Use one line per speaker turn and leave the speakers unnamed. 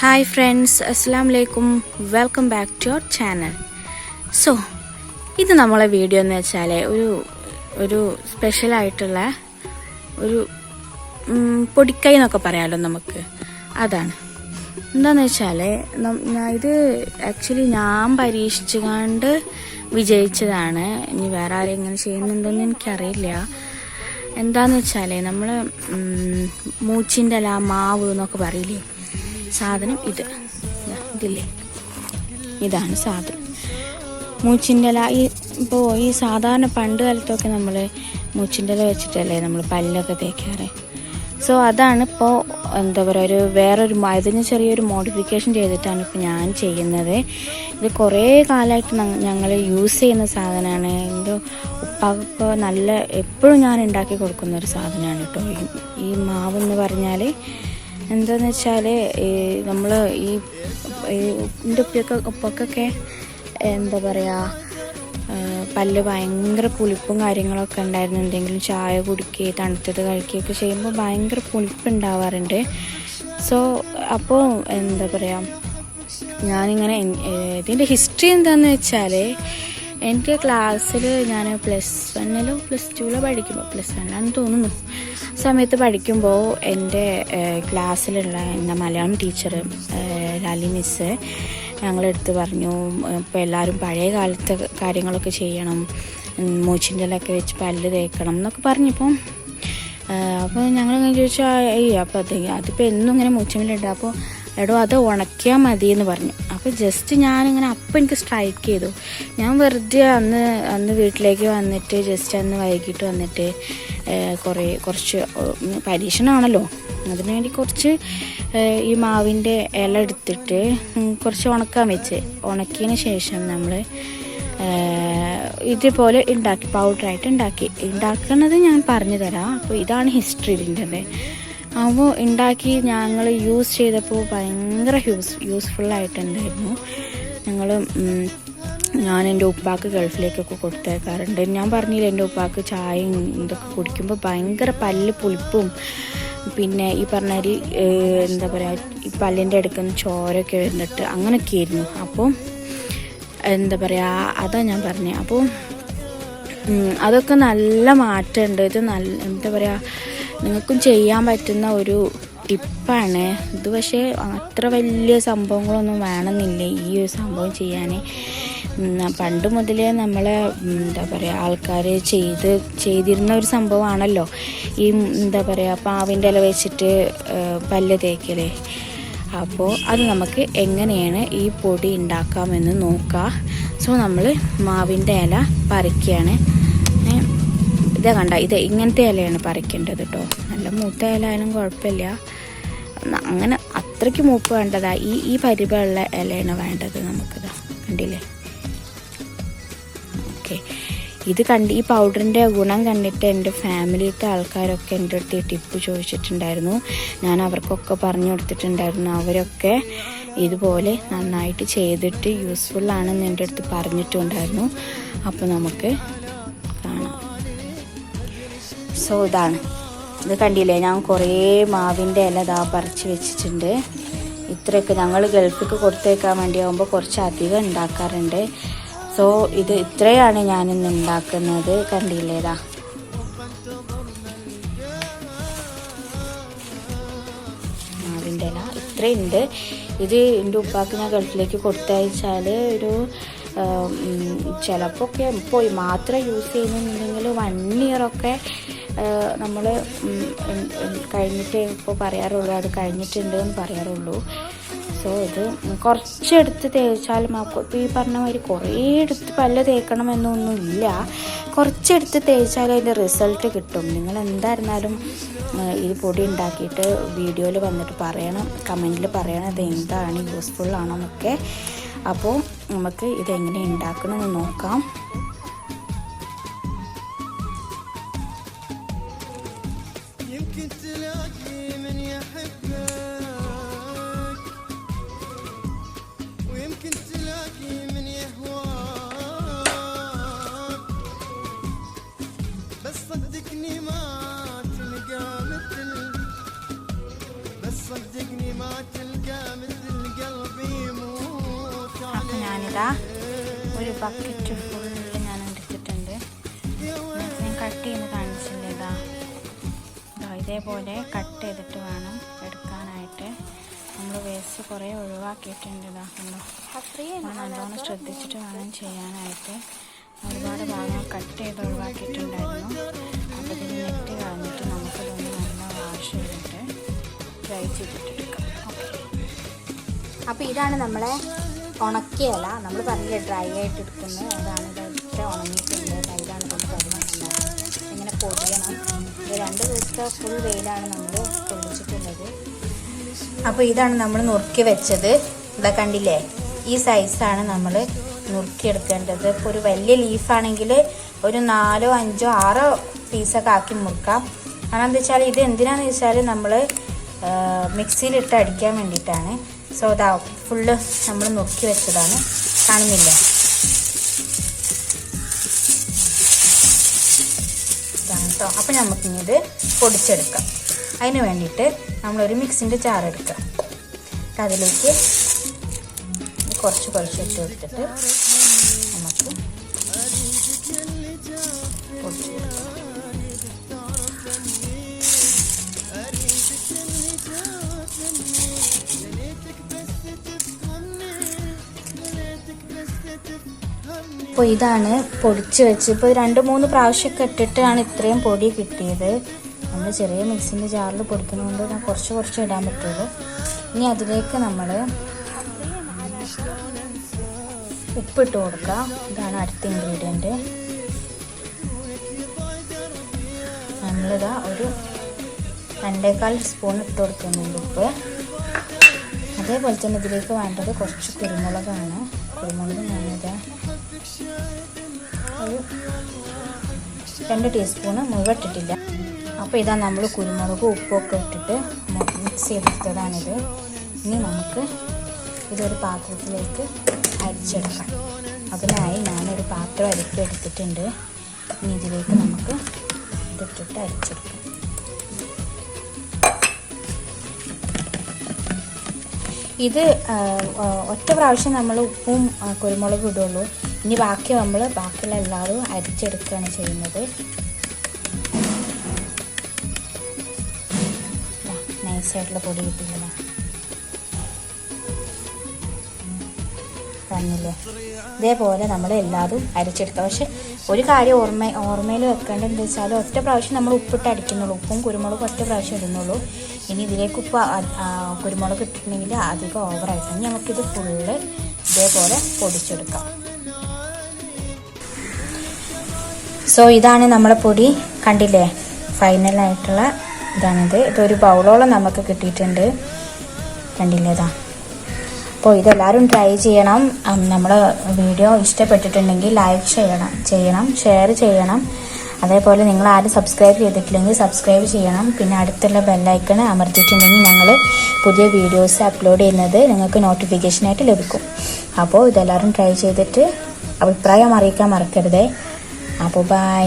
Hi friends അസ്സാം വലൈക്കും welcome back to our channel so ഇത് നമ്മളെ വീഡിയോ എന്ന് വെച്ചാൽ ഒരു ഒരു സ്പെഷ്യലായിട്ടുള്ള ഒരു പൊടിക്കൈ എന്നൊക്കെ പറയാമല്ലോ നമുക്ക്. അതാണ്. എന്താണെന്ന് വെച്ചാൽ ഇത് ആക്ച്വലി ഞാൻ പരീക്ഷിച്ചു കണ്ട് വിജയിച്ചതാണ്. ഇനി വേറെ ആരും ഇങ്ങനെ ചെയ്യുന്നുണ്ടോയെന്ന് എനിക്കറിയില്ല. എന്താന്ന് വെച്ചാൽ നമ്മൾ മൂച്ചിന്റെ അല്ല മാവ് എന്നൊക്കെ പറയില്ലേ? സാധനം ഇത്. ഇതില്ലേ? ഇതാണ് സാധനം. മൂച്ചിന്റെ ഇല ഈ ഇപ്പോൾ ഈ സാധാരണ പണ്ട് കാലത്തൊക്കെ നമ്മൾ മൂച്ചിന്റെ ഇല വെച്ചിട്ടല്ലേ നമ്മൾ പല്ലൊക്കെ തേക്കാറ്. സോ അതാണ് ഇപ്പോൾ എന്താ പറയുക ഒരു വേറൊരു അതിന് ചെറിയൊരു മോഡിഫിക്കേഷൻ ചെയ്തിട്ടാണ് ഇപ്പോൾ ഞാൻ ചെയ്യുന്നത്. ഇത് കുറേ കാലമായിട്ട് ഞങ്ങൾ യൂസ് ചെയ്യുന്ന സാധനമാണ്. എന്റെ ഉപ്പാക്ക് നല്ല എപ്പോഴും ഞാൻ ഉണ്ടാക്കി കൊടുക്കുന്ന ഒരു സാധനമാണ് കേട്ടോ. ഈ മാവ് എന്ന് പറഞ്ഞാൽ എന്താന്ന് വെച്ചാൽ നമ്മൾ ഈ എന്റെ ഉപ്പൊക്കെ ഉപ്പൊക്കൊക്കെ എന്താ പറയുക പല്ല് ഭയങ്കര പുളിപ്പും കാര്യങ്ങളൊക്കെ ഉണ്ടായിരുന്നു. എന്തെങ്കിലും ചായ കുടിക്കുകയും തണുത്തത് കഴിക്കുകയൊക്കെ ചെയ്യുമ്പോൾ ഭയങ്കര പുളിപ്പ് ഉണ്ടാവാറുണ്ട് സോ അപ്പോൾ എന്താ പറയുക ഞാനിങ്ങനെ ഇതിന്റെ ഹിസ്റ്ററി എന്താണെന്ന് വെച്ചാൽ എന്റെ ക്ലാസ്സിൽ ഞാൻ പ്ലസ് വണ്ണിലോ പ്ലസ് ടുവിലോ പഠിക്കുമ്പോൾ പ്ലസ് വണ്ണാണെന്ന് തോന്നുന്നു. സമയത്ത് പഠിക്കുമ്പോൾ എന്റെ ക്ലാസ്സിലുള്ള എന്റെ മലയാളം ടീച്ചർ ലാലി മിസ് ഞങ്ങളെടുത്ത് പറഞ്ഞു ഇപ്പോൾ എല്ലാവരും പഴയ കാലത്തെ കാര്യങ്ങളൊക്കെ ചെയ്യണം മൂച്ചിന്റെലൊക്കെ വെച്ച് പല്ല് തേക്കണം എന്നൊക്കെ പറഞ്ഞപ്പോൾ അപ്പോൾ ഞങ്ങൾ ചോദിച്ചാൽ ഏയ് അപ്പോൾ അത് അതിപ്പോൾ എന്നും ഇങ്ങനെ മൂച്ചമില്ലുണ്ട് അപ്പോൾ എടോ അത് ഉണക്കിയാൽ മതി എന്ന് പറഞ്ഞു. അപ്പോൾ ജസ്റ്റ് ഞാനിങ്ങനെ അപ്പം എനിക്ക് സ്ട്രൈക്ക് ചെയ്തു. ഞാൻ വെറുതെ അന്ന് അന്ന് വീട്ടിലേക്ക് വന്നിട്ട് ജസ്റ്റ് അന്ന് വൈകിട്ട് വന്നിട്ട് കുറേ കുറച്ച് പരീക്ഷണമാണല്ലോ അതിനു വേണ്ടി കുറച്ച് ഈ മാവിന്റെ ഇല എടുത്തിട്ട് കുറച്ച് ഉണക്കാൻ വെച്ച്. ഉണക്കിയതിന് ശേഷം നമ്മൾ ഇതുപോലെ ഉണ്ടാക്കി പൗഡറായിട്ട് ഉണ്ടാക്കി ഉണ്ടാക്കുന്നത് ഞാൻ പറഞ്ഞു തരാം അപ്പോൾ ഇതാണ് ഹിസ്റ്ററി ഇതിന്റെ അപ്പോൾ ഉണ്ടാക്കി ഞങ്ങൾ യൂസ് ചെയ്തപ്പോൾ ഭയങ്കര യൂസ് യൂസ്ഫുള്ളായിട്ടുണ്ടായിരുന്നു ഞങ്ങൾ ഞാൻ എന്റെ ഉപ്പാക്ക് ഗൾഫിലേക്കൊക്കെ കൊടുത്തേക്കാറുണ്ട്. ഞാൻ പറഞ്ഞില്ല എന്റെ ഉപ്പാക്ക് ചായയും ഇതൊക്കെ കുടിക്കുമ്പോൾ ഭയങ്കര പല്ല് പുളിപ്പും പിന്നെ ഈ പറഞ്ഞ ഒരു എന്താ പറയുക ഈ പല്ലിന്റെ അടുക്കുന്ന ചോരൊക്കെ വന്നിട്ട് അങ്ങനെയൊക്കെ ആയിരുന്നു. അപ്പോൾ എന്താ പറയുക അതാ ഞാൻ പറഞ്ഞത് അപ്പോൾ അതൊക്കെ നല്ല മാറ്റമുണ്ട്. ഇത് നല്ല എന്താ പറയുക നിങ്ങൾക്കും ചെയ്യാൻ പറ്റുന്ന ഒരു ടിപ്പാണ്. ഇത് പക്ഷേ അത്ര വലിയ സംഭവങ്ങളൊന്നും വേണമെന്നില്ല ഈ ഒരു സംഭവം ചെയ്യാൻ. പണ്ട് മുതലേ നമ്മളെ എന്താ പറയുക ആൾക്കാർ ചെയ്ത് ചെയ്തിരുന്ന ഒരു സംഭവമാണല്ലോ. ഈ എന്താ പറയുക പാവിന്റെ ഇല വെച്ചിട്ട് പല്ല് തേക്കൽ അപ്പോൾ അത് നമുക്ക് എങ്ങനെയാണ് ഈ പൊടി ഉണ്ടാക്കാമെന്ന് നോക്കാം. സോ നമ്മൾ മാവിന്റെ ഇല പറിക്കുകയാണ് ഇതാ കണ്ട ഇത് ഇങ്ങനത്തെ ഇലയാണ് പറിക്കേണ്ടത് കേട്ടോ നല്ല മൂത്ത ഇല ആയാലും കുഴപ്പമില്ല അങ്ങനെ അത്രയ്ക്ക് മൂപ്പ് വേണ്ടതാ. ഈ ഈ പരിപാടിയുള്ള ഇലയാണ് വേണ്ടത് നമുക്കിതാ. കണ്ടില്ലേ? ഓക്കെ. ഇത് കണ്ട് ഈ പൗഡറിന്റെ ഗുണം കണ്ടിട്ട് എന്റെ ഫാമിലിയിലത്തെ ആൾക്കാരൊക്കെ എന്റെ അടുത്ത് ടിപ്പ് ചോദിച്ചിട്ടുണ്ടായിരുന്നു. ഞാൻ അവർക്കൊക്കെ പറഞ്ഞു കൊടുത്തിട്ടുണ്ടായിരുന്നു. അവരൊക്കെ ഇതുപോലെ നന്നായിട്ട് ചെയ്തിട്ട് യൂസ്ഫുള്ളാണെന്ന് എന്റെ അടുത്ത് പറഞ്ഞിട്ടുണ്ടായിരുന്നു. അപ്പോൾ നമുക്ക് സോ ഇതാണ്. ഇത് കണ്ടില്ലേ? ഞാൻ കുറേ മാവിന്റെ ഇല ഇതാ പറിച്ച് വെച്ചിട്ടുണ്ട്. ഇത്രയൊക്കെ ഞങ്ങൾ ഗൾഫിക്ക് കൊടുത്തേക്കാൻ വേണ്ടി ആകുമ്പോൾ കുറച്ച് അധികം ഉണ്ടാക്കാറുണ്ട്. സോ ഇത് ഇത്രയാണ് ഞാനിന്ന് ഉണ്ടാക്കുന്നത്. കണ്ടില്ലേതാ ഇല. ഇത്രയുണ്ട്. ഇത് എന്റെ ഉപ്പാക്ക് ഞാൻ ഗൾഫിലേക്ക് കൊടുത്തയച്ചാൽ ഒരു ചിലപ്പോൾ ഒക്കെ പോയി. മാത്രം യൂസ് ചെയ്യുന്നുണ്ടെങ്കിൽ വൺ ഇയറൊക്കെ നമ്മൾ കഴിഞ്ഞിട്ടേ ഇപ്പോൾ പറയാറുള്ളൂ അത് കഴിഞ്ഞിട്ടുണ്ട് എന്ന് പറയാറുള്ളൂ. സോ ഇത് കുറച്ചെടുത്ത് തേച്ചാൽ ഇപ്പോൾ ഈ പറഞ്ഞ മാതിരി കുറേ എടുത്ത് പല്ല് തേക്കണമെന്നൊന്നുമില്ല. കുറച്ചെടുത്ത് തേച്ചാൽ അതിന്റെ റിസൾട്ട് കിട്ടും. നിങ്ങൾ എന്തായിരുന്നാലും ഈ പൊടി ഉണ്ടാക്കിയിട്ട് വീഡിയോയിൽ വന്നിട്ട് പറയണം കമന്റിൽ പറയണം ഇത് എന്താണ് യൂസ്ഫുൾ ആണോ എന്നൊക്കെ. അപ്പോൾ നമുക്ക് ഇതെങ്ങനെ ഉണ്ടാക്കണമെന്ന് നോക്കാം. ഇതാ ഒരു ബക്കറ്റ് ഫുള്ള് ഞാൻ എടുത്തിട്ടുണ്ട്. ഞാൻ കട്ട് ചെയ്യുന്ന കാണിച്ചില്ലേ ഇതാ. ഇതാ ഇതേപോലെ കട്ട് ചെയ്തിട്ട് വേണം എടുക്കാനായിട്ട്. നമ്മൾ വേസ്റ്റ് കുറേ ഒഴിവാക്കിയിട്ടുണ്ട് ഇതാക്കുന്നു നല്ലോണം ശ്രദ്ധിച്ചിട്ട് വേണം ചെയ്യാനായിട്ട്. ഒരുപാട് ഭാഗം കട്ട് ചെയ്ത് ഒഴിവാക്കിയിട്ടുണ്ടായിരുന്നു. അപ്പോൾ ഇതിന് നെറ്റ് കളഞ്ഞിട്ട് നമുക്കിതൊന്ന് നല്ല വാഷ് ചെയ്തിട്ട് ഡ്രൈ ചെയ്തിട്ടെടുക്കാം ഓക്കെ അപ്പോൾ ഇതാണ് നമ്മളെ ഉണക്കിയ ഇല നമ്മൾ പറഞ്ഞില്ലേ ഡ്രൈ ആയിട്ട് എടുക്കുന്നത് അതാണ് ഇത് ഇത്ര ഉണങ്ങിയിട്ടുണ്ട്. ഇതാണ് കൊണ്ട് തരുന്നത് ഇങ്ങനെ പൊടിയണം രണ്ട് ദിവസത്തെ ഫുൾ വെയിലാണ് നമ്മൾ പൊടിച്ചിട്ടുള്ളത് അപ്പോൾ ഇതാണ് നമ്മൾ നുറുക്കി വെച്ചത്. ഇതാ കണ്ടില്ലേ? ഈ സൈസാണ് നമ്മൾ നുറുക്കിയെടുക്കേണ്ടത് ഇപ്പോൾ ഒരു വലിയ ലീഫാണെങ്കിൽ ഒരു നാലോ അഞ്ചോ ആറോ പീസൊക്കെ ആക്കി മുറുക്കാം. കാരണം എന്താ വെച്ചാൽ ഇത് എന്തിനാണെന്ന് വെച്ചാൽ നമ്മൾ മിക്സിയിലിട്ട് അടിക്കാൻ വേണ്ടിയിട്ടാണ്. സോ ഇതാ ഫുള്ള് നമ്മൾ നുറുക്കി വെച്ചതാണ്. കാണുന്നില്ല? കേട്ടോ അപ്പോൾ നമുക്കിനി പൊടിച്ചെടുക്കാം. അതിന് വേണ്ടിയിട്ട് നമ്മളൊരു മിക്സിന്റെ ചാറ് എടുക്കാം. അതിലേക്ക് കുറച്ച് കുറച്ച് ഇട്ട് കൊടുത്തിട്ട് നമുക്ക് പൊടിച്ചെടുക്കാം. അപ്പോൾ ഇതാണ് പൊടിച്ച് വെച്ച്. ഇപ്പോൾ രണ്ട് മൂന്ന് പ്രാവശ്യമൊക്കെ ഇട്ടിട്ടാണ് ഇത്രയും പൊടി കിട്ടിയത്. നമ്മൾ ചെറിയ മിക്സിന്റെ ജാറിൽ പൊടിക്കുന്നതുകൊണ്ട് ഞാൻ കുറച്ച് കുറച്ച് ഇടാൻ പറ്റുള്ളൂ. ഇനി അതിലേക്ക് നമ്മൾ ഉപ്പിട്ട് കൊടുക്കാം ഇതാണ് അടുത്ത ഇൻഗ്രീഡിയന്റ് നമ്മളിതാ ഒരു രണ്ടേക്കാൽ സ്പൂൺ ഇട്ട് കൊടുക്കുന്നുണ്ട് ഉപ്പ്. അതേപോലെ തന്നെ ഇതിലേക്ക് വേണ്ടത് കുറച്ച് കുരുമുളകാണ്. കുരുമുളക് ഞാനിതാ രണ്ട് ടീസ്പൂണ് മുഴുവൻ ഇട്ടിട്ടില്ല അപ്പോൾ ഇതാ നമ്മൾ കുരുമുളക് ഉപ്പൊക്കെ ഇട്ടിട്ട് മിക്സ് ചെയ്തെടുത്തതാണിത്. ഇനി നമുക്ക് ഇതൊരു പാത്രത്തിലേക്ക് അരിച്ചെടുക്കാം. അതിനായി ഞാനൊരു പാത്രം അരിപ്പ് എടുത്തിട്ടുണ്ട്. ഇനി ഇതിലേക്ക് നമുക്ക് ഇതിട്ടിട്ട് അരിച്ചെടുക്കാം. ഇത് ഒറ്റ പ്രാവശ്യം നമ്മൾ ഉപ്പും കുരുമുളകും ഇടുള്ളൂ. ഇനി ബാക്കി നമ്മൾ ബാക്കിയുള്ള എല്ലാവരും അരിച്ചെടുക്കുകയാണ് ചെയ്യുന്നത്. നൈസായിട്ടുള്ള പൊടി കിട്ടിയില്ല? തന്നില്ലേ ഇതേപോലെ നമ്മൾ എല്ലാതും അരിച്ചെടുക്കുക. പക്ഷെ ഒരു കാര്യം ഓർമ്മ ഓർമ്മയിൽ വെക്കേണ്ടത് എന്താ വെച്ചാൽ ഒറ്റ പ്രാവശ്യം നമ്മൾ ഉപ്പിട്ട് അടിക്കുന്നുള്ളൂ. ഉപ്പും കുരുമുളകും ഒറ്റ പ്രാവശ്യം ഇടുന്നുള്ളൂ. ഇനി ഇതിലേക്ക് ഉപ്പ് കുരുമുളക് ഇട്ടിട്ടുണ്ടെങ്കിൽ അധികം ഓവറായിട്ട് നമുക്കിത് ഫുള്ള് ഇതേപോലെ പൊടിച്ചെടുക്കാം. സോ ഇതാണ് നമ്മളെ പൊടി. കണ്ടില്ലേ? ഫൈനലായിട്ടുള്ള ഇതാണിത്. ഇതൊരു ബൗളോളം നമുക്ക് കിട്ടിയിട്ടുണ്ട്. കണ്ടില്ലേ ഇതാ? അപ്പോൾ ഇതെല്ലാവരും ട്രൈ ചെയ്യണം. നമ്മൾ വീഡിയോ ഇഷ്ടപ്പെട്ടിട്ടുണ്ടെങ്കിൽ ലൈക്ക് ചെയ്യണം. ചെയ്യണം. ഷെയർ ചെയ്യണം. അതേപോലെ നിങ്ങൾ ആരും സബ്സ്ക്രൈബ് ചെയ്തിട്ടില്ലെങ്കിൽ സബ്സ്ക്രൈബ് ചെയ്യണം. പിന്നെ അടുത്തുള്ള ബെല്ലൈക്കൺ അമർത്തിയിട്ടുണ്ടെങ്കിൽ ഞങ്ങൾ പുതിയ വീഡിയോസ് അപ്ലോഡ് ചെയ്യുന്നത് നിങ്ങൾക്ക് നോട്ടിഫിക്കേഷനായിട്ട് ലഭിക്കും. അപ്പോൾ ഇതെല്ലാവരും ട്രൈ ചെയ്തിട്ട് അഭിപ്രായം അറിയിക്കാൻ മറക്കരുതേ. അപ്പോൾ ബൈ